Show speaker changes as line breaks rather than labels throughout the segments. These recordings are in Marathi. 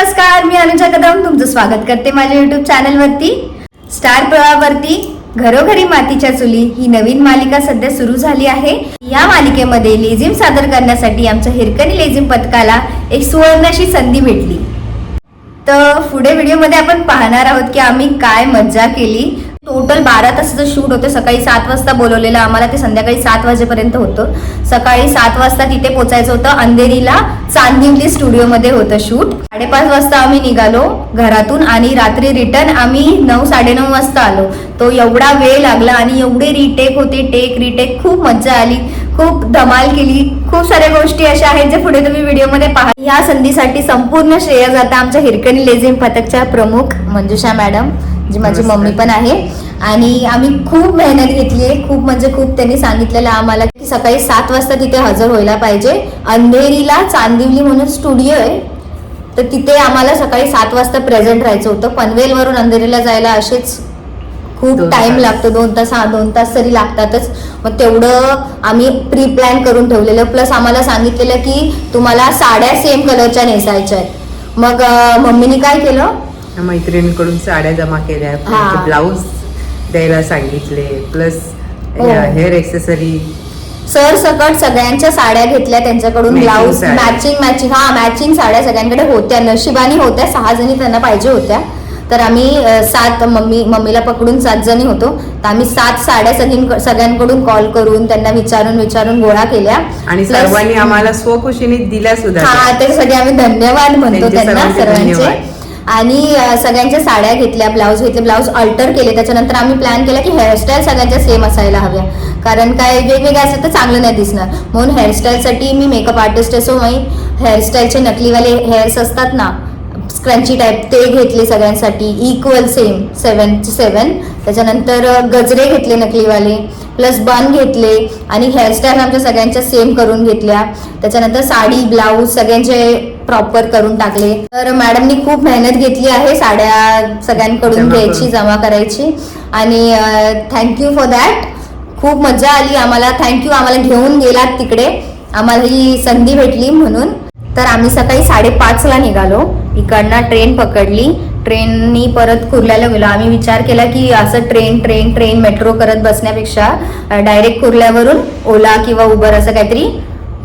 नमस्कार मी अनुजा कदम. तुमचं स्वागत करते माझ्या युट्यूब चॅनलवरती स्टार प्रवाहावरती घरोघरी मातीच्या चुली ही नवीन मालिका सध्या सुरू झाली आहे. या मालिकेमध्ये लेझिम सादर करण्यासाठी आमच्या हिरकणी लेझिम पथकाला एक सुवर्णाशी संधी भेटली. तर पुढे व्हिडिओमध्ये आपण पाहणार आहोत की आम्ही काय मज्जा केली. टोटल बारा तासाचं शूट होतं. सकाळी सात वाजता बोलवलेलं आम्हाला ते संध्याकाळी सात वाजेपर्यंत होतं. सकाळी सात वाजता तिथे पोचायचं होतं. अंधेरीला चांदिवली स्टुडिओमध्ये होतं शूट साडेपाच वाजता आम्ही निघालो घरातून आणि रात्री रिटर्न आम्ही नऊ साडेनऊ वाजता आलो. तो एवढा वेळ लागला आणि एवढे रिटेक होते टेक रिटेक खूप मज्जा आली. खूप धमाल केली. खूप साऱ्या गोष्टी अशा आहेत जे पुढे तुम्ही व्हिडिओमध्ये पहा. या संधीसाठी संपूर्ण श्रेय जाता आमच्या हिरकणी लेझिम पथकच्या प्रमुख मंजुषा मॅडम. जी माझी. मम्मी पण आहे. आणि आम्ही खूप मेहनत घेतली आहे. खूप म्हणजे खूप त्यांनी सांगितलेलं आम्हाला की सकाळी सात वाजता तिथे हजर व्हायला पाहिजे. अंधेरीला चांदिवली म्हणून स्टुडिओ आहे. तर तिथे आम्हाला सकाळी सात वाजता प्रेझेंट राहायचं होतं. पनवेलवरून अंधेरीला जायला असेच खूप टाइम. लागतो. दोन तास हा दोन तास तरी लागतातच. मग तेवढं आम्ही प्री प्लॅन करून ठेवलेलं. प्लस आम्हाला सांगितलेलं की तुम्हाला साड्या सेम कलरच्या नेसायच्या आहेत. मग मम्मीने काय केलं?
मैत्रिणीकडून साड्या जमा केल्या.
हा.
ब्लाऊज द्यायला सांगितले. प्लस
हो.
Hair accessory.
सर सकट सगळ्यांच्या साड्या घेतल्या त्यांच्याकडून.
Matching
ब्लाऊज
साड्या.
मॅचिंग मॅचिंग हा मॅचिंग साड्या सगळ्यांकडे होत्या. नशिबानी होत्या. सहा जणी त्यांना पाहिजे होत्या. तर आम्ही अ, सात मम्मी मम्मीला पकडून सात जणी होतो. तर आम्ही सात साड्या सगळीं सगळ्यांकडून कॉल करून त्यांना विचारून विचारून गोळा केल्या.
आणि
Plus-
सर्वांनी आम्हाला स्वखुशीने दिल्या सुद्धा
हा त्याच्यासाठी आम्ही धन्यवाद म्हणतो
त्यांचे
त्यांना
सर्वांचे
सर्वांचे.
धन्यवाद.
आणि सगळ्यांच्या साड्या घेतल्या ब्लाऊज घेतले ब्लाऊज अल्टर केले. त्याच्यानंतर आम्ही प्लॅन केला की हेअरस्टाईल सगळ्यांच्या सेम असायला हव्या. कारण काय वेगवेगळ्या असेल तर चांगलं नाही दिसणार. म्हणून हेअरस्टाईलसाठी मी मेकअप आर्टिस्ट असो मी हेअरस्टाईलचे नकलीवाले हेअर्स असतात ना स्क्रंची टाईप ते घेतले सगळ्यांसाठी इक्वल सेम सेवन सेवन त्याच्यानंतर गजरे घेतले नकलीवाले प्लस बन घेतले आणि हेअरस्टाईल आमच्या सगळ्यांच्या सेम करून घेतल्या. त्याच्यानंतर साडी ब्लाऊज सगळ्यांचे प्रॉपर करून टाकले. तर मॅडमनी खूप मेहनत घेतली आहे साड्या सगळ्यांकडून घ्यायची. जमा करायची. आणि थँक्यू फॉर दॅट खूप मजा आली आम्हाला. थँक्यू आम्हाला घेऊन गेलात तिकडे. आम्हाला ही संधी भेटली म्हणून. तर आम्ही सकाळी साडेपाचला निघालो. इकडनं ट्रेन पकडली. ट्रेननी परत कुर्ल्याला गेलो. आम्ही विचार केला की असं ट्रेन ट्रेन ट्रेन मेट्रो करत बसण्यापेक्षा डायरेक्ट कुर्ल्यावरून ओला किंवा उबर असं काहीतरी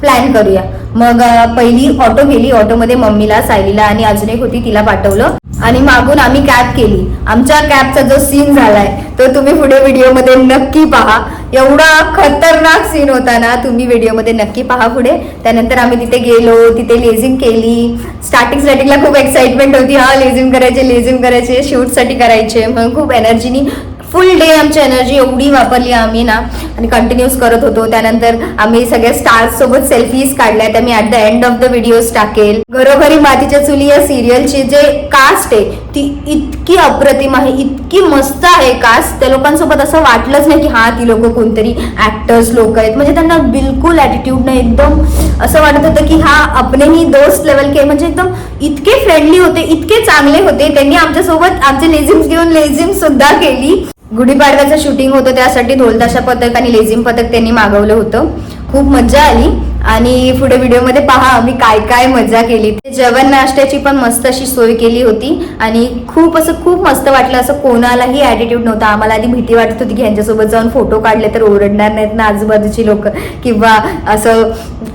प्लॅन करूया. मग पहिली ऑटो गेली ऑटोमध्ये मम्मीला सायलीला आणि अजून एक होती तिला पाठवलं. आणि मागून आम्ही कॅब केली. आमच्या कॅबचा जो सीन झालाय तो तुम्ही पुढे व्हिडिओमध्ये नक्की पहा. एवढा खतरनाक सीन होता ना तुम्ही व्हिडिओमध्ये नक्की पहा पुढे. त्यानंतर आम्ही तिथे गेलो तिथे लेझिम केली. स्टार्टिंग स्टार्टिंगला खूप एक्साइटमेंट होती. हा लेझिम करायचे लेझिम करायचे शूटसाठी करायचे. मग खूप एनर्जीनी फुल डे आमची एनर्जी एवढी वापरली आम्ही ना आणि कंटिन्यूस करत होतो. त्यानंतर आम्ही सगळ्या स्टार्स सोबत सेल्फीज काढल्या त्या मी at the end of the videos टाकेल. घरोघरी मातीच्या चुली या सिरियलची जे कास्ट आहे ती इतकी अप्रतिम आहे इतकी मस्त आहे कास्ट त्या लोकांसोबत असं वाटलंच नाही की हा ती लोक कोणतरी ऍक्टर्स लोक आहेत. म्हणजे त्यांना बिलकुल ॲटिट्यूड नाही. एकदम असं वाटत होतं की हा आपले ही दोस्त लेवल के म्हणजे एकदम इतके फ्रेंडली होते इतके चांगले होते. त्यांनी आमच्यासोबत आमचे लेझिम्स घेऊन लेझिम सुद्धा केली. गुढीपाडव्याचं शूटिंग होतं त्यासाठी ढोलताशा पथक आणि लेझिम पथक त्यांनी मागवलं होतं. खूप मजा आली. आणि पुढे व्हिडिओमध्ये पहा आम्ही काय काय मजा केली. जेवण नाश्त्याची पण मस्त अशी सोय केली होती. आणि खूप असं खूप मस्त वाटलं. असं कोणालाही ॲटिट्यूड नव्हता. आम्हाला आधी भीती वाटत होती की ह्यांच्यासोबत जाऊन फोटो काढले तर ओरडणार नाहीत ना आजूबाजूची लोक. किंवा असं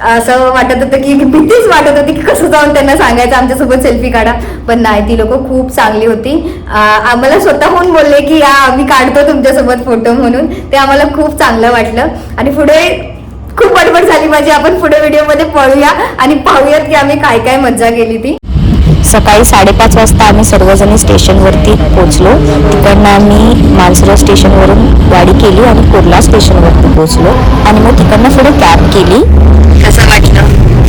असं वाटत होतं की भीतीच वाटत होती की कसं जाऊन त्यांना सांगायचं आमच्यासोबत सेल्फी काढा. पण नाही ती लोक खूप चांगली होती. आम्हाला स्वतःहून बोलले की या आम्ही काढतो तुमच्यासोबत फोटो म्हणून. ते आम्हाला खूप चांगलं वाटलं. आणि पुढे खूप बडबड झाली माझी. आपण पुढे व्हिडिओमध्ये पळूया आणि पाहूयात की आम्ही काय काय मज्जा केली ती.
सकाळी साडेपाच वाजता आम्ही सर्वजणी स्टेशनवरती पोहोचलो. तिकडनं आम्ही मानसरोवर स्टेशनवरून गाडी केली आणि कुर्ला स्टेशनवरती पोहोचलो. आणि मग तिकडनं पुढे कॅब केली.
कसं वाटलं?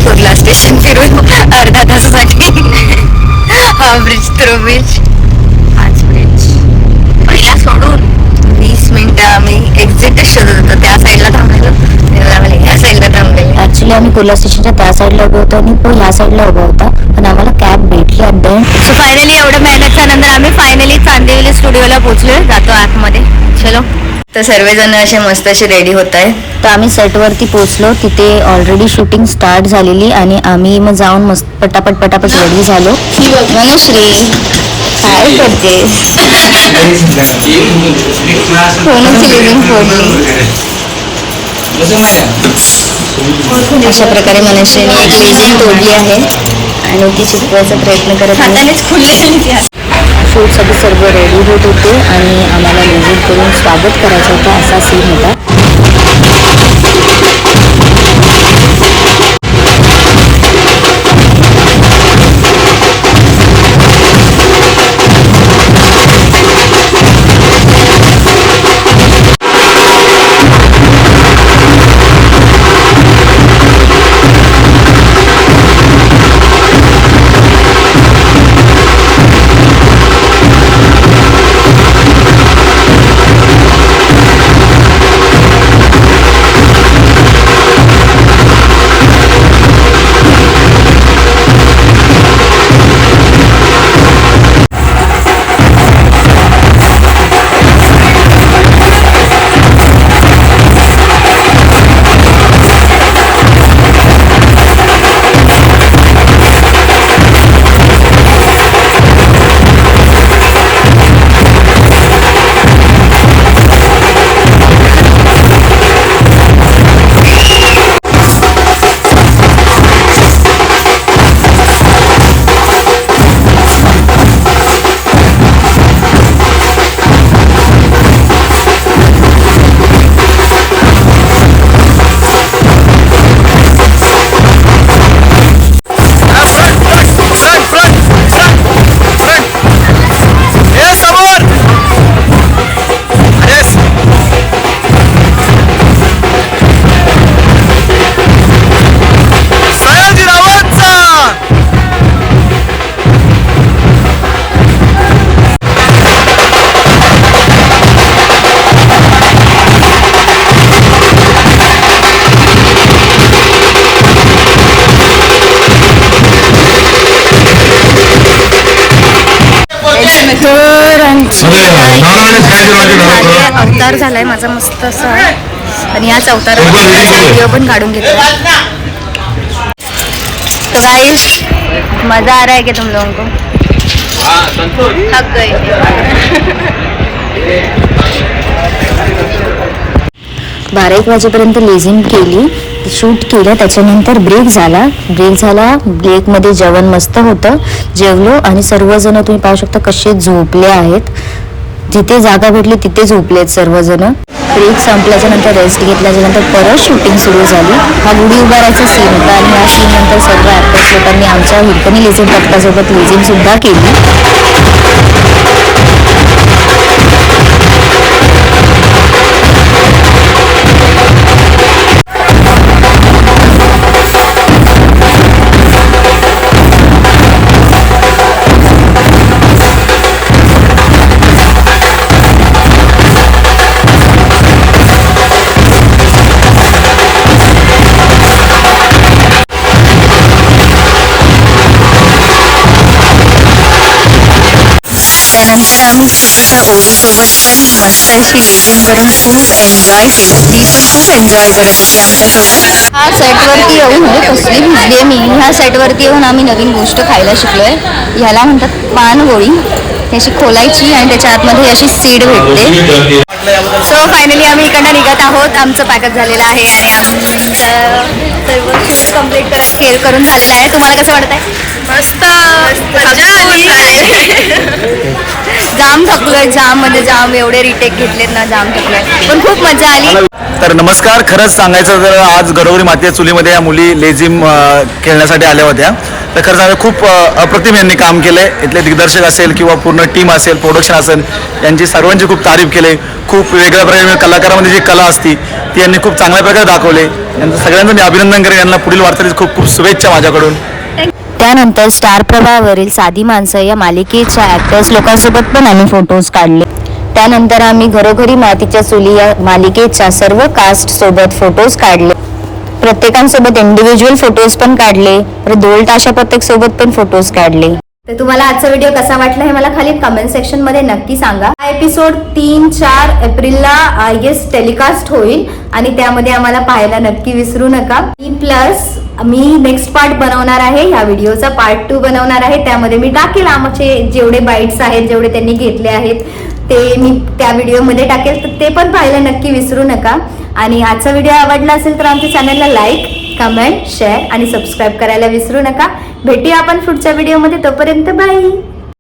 कुर्ला स्टेशन फिरून अर्धा तासासाठी. हा ब्रिज थ्रू ब्रिज हाच ब्रिज पहिला सोडून. आम्ही एक्झिट शोधत होतो त्या साईडला थांबलेलो या साईडला थांबलेलो.
ॲक्च्युली आम्ही कुर्ला स्टेशनच्या त्या साईडला उभे होतो आणि तो ह्या साईडला उभा होता. पण आम्हाला कॅब भेटली एंड
सो फायनली एवढं मेहनतच्या नंतर आम्ही फायनली चांदिवली स्टुडिओला पोहोचलोय जातो आतमध्ये. चलो.
तर सर्वजण असे मस्त असे रेडी होत आहे
तर आम्ही सेटवरती पोहोचलो. तिथे ऑलरेडी शूटिंग स्टार्ट झालेली आणि आम्ही मग जाऊन मस्त पटापट पटापट रेडी झालो. मनश्री काय करते अशा प्रकारे मनश्रीने एक लेझिम तोडली आहे आणि ती शिकवायचा प्रयत्न करत आहे. शूटसाठी सर्व रेडी होत होते आणि आम्हाला लेझिम करून स्वागत करायचं होतं असा सीन होता. अवतार झालाय माझा मस्त असा. आणि याच अवताराचा व्हिडिओ पण काढून घेतला तो गाइस मजा आ रहा है क्या तुम लोगों को? थक गए बारा एक वाजेपर्यंत लेझिम केली. शूट केलं त्याच्यानंतर ब्रेक झाला. ब्रेक झाला ब्रेकमध्ये जेवण मस्त होतं. जेवलो आणि सर्वजण तुम्ही पाहू शकता कसे झोपले आहेत. जिथे जागा भेटली तिथे झोपलेत सर्वजण. ब्रेक संपल्याच्या नंतर रेस्ट घेतल्याच्या नंतर परत शूटिंग सुरू झाली. हा गुढी उभारायचा सीन होता आणि या सीन नंतर सर्व ऍक्टर्स लोकांनी आमच्या हिरकणी लेझिम पथकासोबत लेझिम सुद्धा केली. आम्ही ओवीसोबत पण मस्त अशी लेझिम करून खूप एन्जॉय केलं ती पण खूप एन्जॉय करत होती आमच्यासोबत हा सेटवरती येऊन म्हणजे कसली भिजली मी ह्या सेटवरती येऊन आम्ही नवीन गोष्ट खायला शिकलोय ह्याला म्हणतात पानगोळी अशी खोलायची आणि त्याच्या आतमध्ये अशी सीड भेटते सो फायनली आम्ही इकडनं निघत आहोत आमचं पॅकअप झालेलं आहे आणि आमचं सर्व शूट कंप्लीट करा केअर करून झालेलं आहे. तुम्हाला कसं वाटत आहे
मस्त. मजा आली.
जाम थकलोय जाम म्हणजे जाम एवढे रिटेक घेतलेत ना जाम थकलोय. पण खूप मजा आली.
तर नमस्कार खरंच सांगायचं तर आज घरोघरी मातीच्या चुलीमध्ये या मुली लेझिम अ, खेळण्यासाठी आल्या होत्या. तर खरं सांगा खूप अ, अप्रतिम यांनी काम केलं इथले दिग्दर्शक असेल किंवा पूर्ण टीम असेल प्रोडक्शन असेल यांची सर्वांची खूप तारीफ केली. खूप वेगळ्या प्रकारे कलाकारामध्ये जी कला असती ती यांनी खूप चांगल्या प्रकारे दाखवले. यांचं सगळ्यांचं मी अभिनंदन करेन. यांना पुढील वाटचालीस खूप खूप शुभेच्छा माझ्याकडून.
त्यानंतर स्टार प्रवाहावरील साधी माणसं या मालिकेच्या ॲक्टर्स लोकांसोबत पण आम्ही फोटोज काढले. त्यानंतर आम्ही घरोघरी मातीच्या चुली या मालिकेच्या सर्व कास्ट सोबत फोटोज काढले. प्रत्येकांसोबत इंडिव्हिज्युअल फोटोज पण काढले. दोल ताशा प्रत्येक सोबत पण फोटोज काढले. तर तुम्हाला आजचा व्हिडिओ कसा वाटला हे मला खाली कमेंट सेक्शनमध्ये नक्की सांगा. हा एपिसोड तीन चार एप्रिलला आय गेस टेलिकास्ट होईल. आणि त्यामध्ये आम्हाला पाहायला नक्की विसरू नका. प्लस मी नेक्स्ट पार्ट बनवणार आहे. ह्या व्हिडिओचा पार्ट टू बनवणार आहे. त्यामध्ये मी टाकेल आमचे जेवढे बाईट्स आहेत जेवढे त्यांनी घेतले आहेत ते मी त्या व्हिडिओमध्ये टाकेल. तर ते पण पाहायला नक्की विसरू नका. आणि आजचा व्हिडिओ आवडला असेल तर आमच्या चॅनलला लाईक कमेंट शेअर आणि सबस्क्राईब करायला विसरू नका. भेटूया आपण पुढच्या व्हिडिओमध्ये तोपर्यंत बाय